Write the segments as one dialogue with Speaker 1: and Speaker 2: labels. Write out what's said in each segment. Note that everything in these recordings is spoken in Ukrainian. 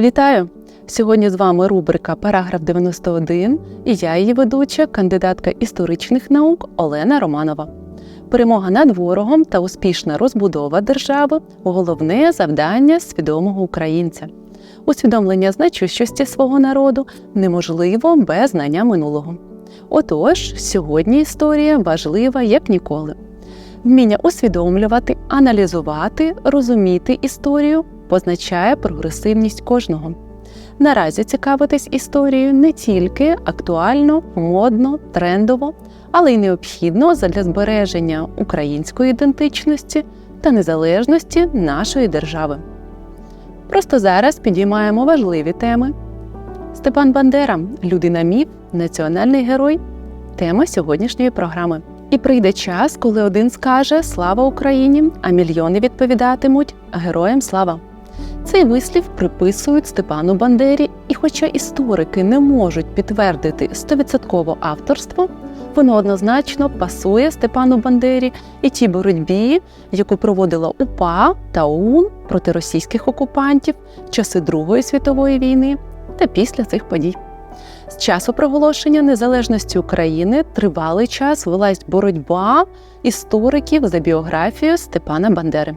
Speaker 1: Вітаю! Сьогодні з вами рубрика Параграф 91 і я, її ведуча, кандидатка історичних наук Олена Романова. Перемога над ворогом та успішна розбудова держави головне завдання свідомого українця. Усвідомлення значущості свого народу неможливо без знання минулого. Отож, сьогодні історія важлива як ніколи. Вміння усвідомлювати, аналізувати, розуміти історію позначає прогресивність кожного. Наразі цікавитись історією не тільки актуально, модно, трендово, але й необхідно для збереження української ідентичності та незалежності нашої держави. Просто зараз підіймаємо важливі теми. Степан Бандера людина міф, національний герой тема сьогоднішньої програми. І прийде час, коли один скаже Слава Україні, а мільйони відповідатимуть Героям слава. Цей вислів приписують Степану Бандері, і хоча історики не можуть підтвердити стовідсотково авторство, воно однозначно пасує Степану Бандері і тій боротьбі, яку проводила УПА та ОУН проти російських окупантів часи Другої світової війни та після цих подій. З часу проголошення незалежності України тривалий час велась боротьба істориків за біографію Степана Бандери.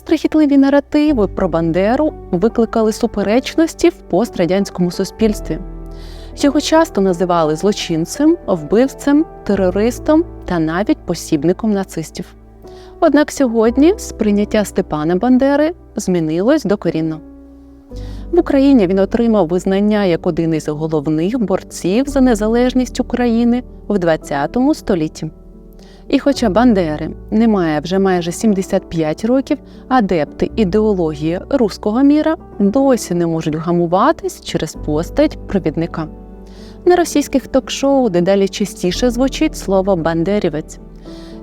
Speaker 1: Страхітливі наративи про Бандеру викликали суперечності в пострадянському суспільстві. Його часто називали злочинцем, вбивцем, терористом та навіть посібником нацистів. Однак сьогодні сприйняття Степана Бандери змінилось докорінно. В Україні він отримав визнання як один із головних борців за незалежність України в ХХ столітті. І хоча Бандери немає вже майже 75 років, адепти ідеології руського міра досі не можуть гамуватись через постать провідника. На російських ток-шоу дедалі частіше звучить слово бандерівець.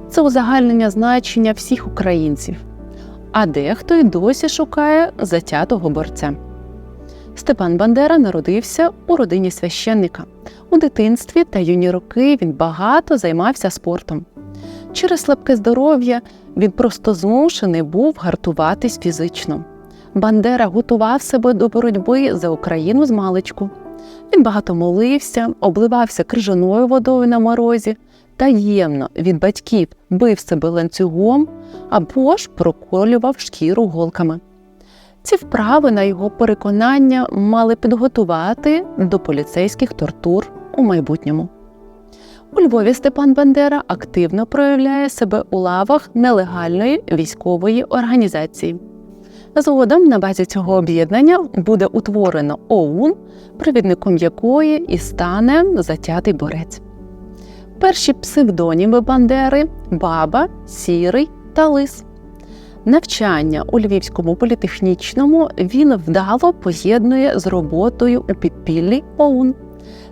Speaker 1: Це узагальнення значення всіх українців, а дехто й досі шукає затятого борця. Степан Бандера народився у родині священника. У дитинстві та юні роки він багато займався спортом. Через слабке здоров'я він просто змушений був гартуватись фізично. Бандера готував себе до боротьби за Україну з маличку. Він багато молився, обливався крижаною водою на морозі, таємно від батьків бив себе ланцюгом або ж проколював шкіру голками. Ці вправи, на його переконання, мали підготувати до поліцейських тортур у майбутньому. У Львові Степан Бандера активно проявляє себе у лавах нелегальної військової організації. Згодом на базі цього об'єднання буде утворено ОУН, провідником якої і стане затятий борець. Перші псевдоніми Бандери Баба, Сірий та Лис. Навчання у Львівському політехнічному він вдало поєднує з роботою у підпіллі ОУН.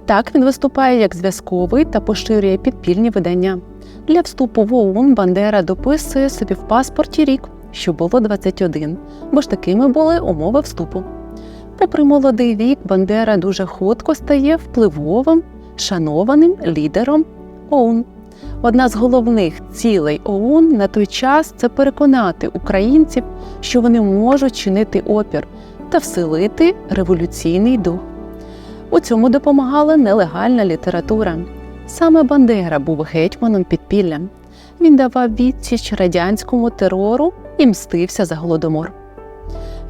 Speaker 1: Так він виступає як зв'язковий та поширює підпільні видання. Для вступу в ОУН Бандера дописує собі в паспорті рік, що було 21, бо ж такими були умови вступу. Попри молодий вік, Бандера дуже хутко стає впливовим, шанованим лідером ОУН. Одна з головних цілей ОУН на той час це переконати українців, що вони можуть чинити опір та вселити революційний дух. У цьому допомагала нелегальна література. Саме Бандера був гетьманом підпілля. Він давав відсіч радянському терору і мстився за голодомор.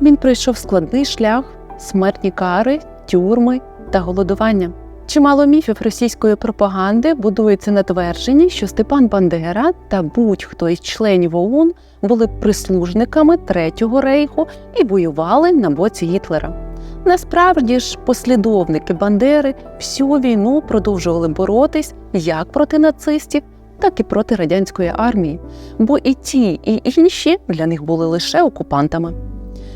Speaker 1: Він пройшов складний шлях, смертні кари, тюрми та голодування. Чимало міфів російської пропаганди будується на твердженні, що Степан Бандера та будь-хто із членів ОУН були прислужниками Третього рейху і воювали на боці Гітлера. Насправді ж, послідовники Бандери всю війну продовжували боротись як проти нацистів, так і проти радянської армії, бо і ті, і інші для них були лише окупантами.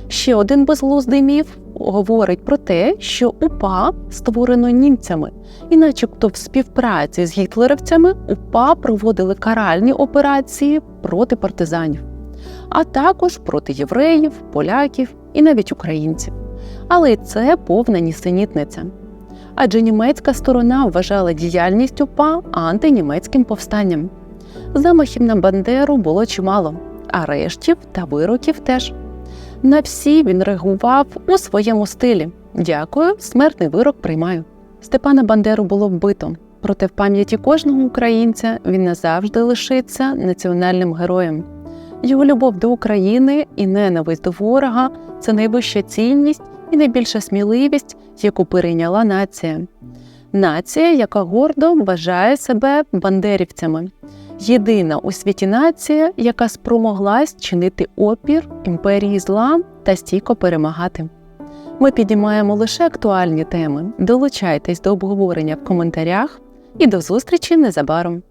Speaker 1: Ще один безглуздий міф говорить про те, що УПА створено німцями, і, начебто, в співпраці з гітлерівцями УПА проводили каральні операції проти партизанів, а також проти євреїв, поляків і навіть українців. Але й це повна нісенітниця. Адже німецька сторона вважала діяльність УПА антинімецьким повстанням. Замахів на Бандеру було чимало, арештів та вироків теж. На всі він реагував у своєму стилі. Дякую, смертний вирок приймаю. Степана Бандеру було вбито, проте в пам'яті кожного українця він назавжди лишиться національним героєм. Його любов до України і ненависть до ворога це найвища цінність і найбільша сміливість, яку перейняла нація. Нація, яка гордо вважає себе бандерівцями. Єдина у світі нація, яка спромоглась чинити опір імперії зла та стійко перемагати. Ми підіймаємо лише актуальні теми. Долучайтесь до обговорення в коментарях і до зустрічі незабаром.